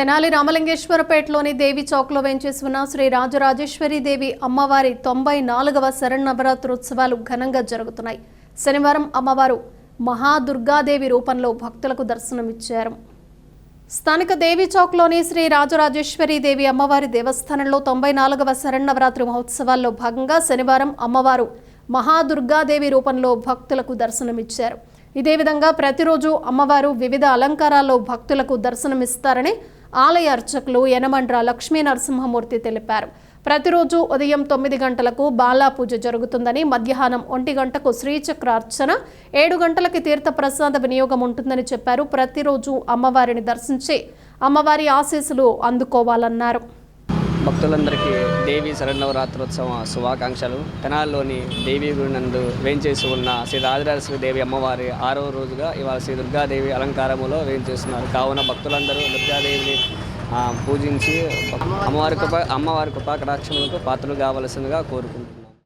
తెనాలి రామలింగేశ్వరపేటలోని దేవి చౌక్లో వేంచేసి శ్రీ రాజరాజేశ్వరి దేవి అమ్మవారి తొంభై నాలుగవ శరణవరాత్రోత్సవాలు ఘనంగా జరుగుతున్నాయి. శనివారం అమ్మవారు మహాదుర్గాదేవి రూపంలో భక్తులకు దర్శనమిచ్చారు. స్థానిక దేవి చౌక్లోని శ్రీ రాజరాజేశ్వరి దేవి అమ్మవారి దేవస్థానంలో తొంభై నాలుగవ శరణవరాత్రి మహోత్సవాల్లో భాగంగా శనివారం అమ్మవారు మహాదుర్గాదేవి రూపంలో భక్తులకు దర్శనమిచ్చారు. ఇదే విధంగా ప్రతిరోజు అమ్మవారు వివిధ అలంకారాల్లో భక్తులకు దర్శనమిస్తారని ఆలయ అర్చకులు యనమండ్ర లక్ష్మీ నరసింహమూర్తి తెలిపారు. ప్రతిరోజు ఉదయం తొమ్మిది గంటలకు బాలా పూజ జరుగుతుందని మధ్యాహ్నం ఒంటి గంటకు శ్రీచక్రార్చన ఏడు గంటలకి తీర్థ ప్రసాద వినియోగం ఉంటుందని చెప్పారు. ప్రతిరోజు అమ్మవారిని దర్శించి అమ్మవారి ఆశీస్సులు అందుకోవాలన్నారు. భక్తులందరికీ దేవి శరణవరాత్రోత్సవ శుభాకాంక్షలు. తెనాల్లోని దేవి గుడి నందు వేయించేసి ఉన్న శ్రీ రాజరాజేశ్వరి దేవి అమ్మవారి ఆరవ రోజుగా ఇవాళ శ్రీ దుర్గాదేవి అలంకారములో వేయించేస్తున్నారు కావున భక్తులందరూ దుర్గాదేవిని పూజించి అమ్మవారి కృప అమ్మవారి కృపా కటాక్షములకు పాత్రలు కావలసిందిగా కోరుకుంటున్నారు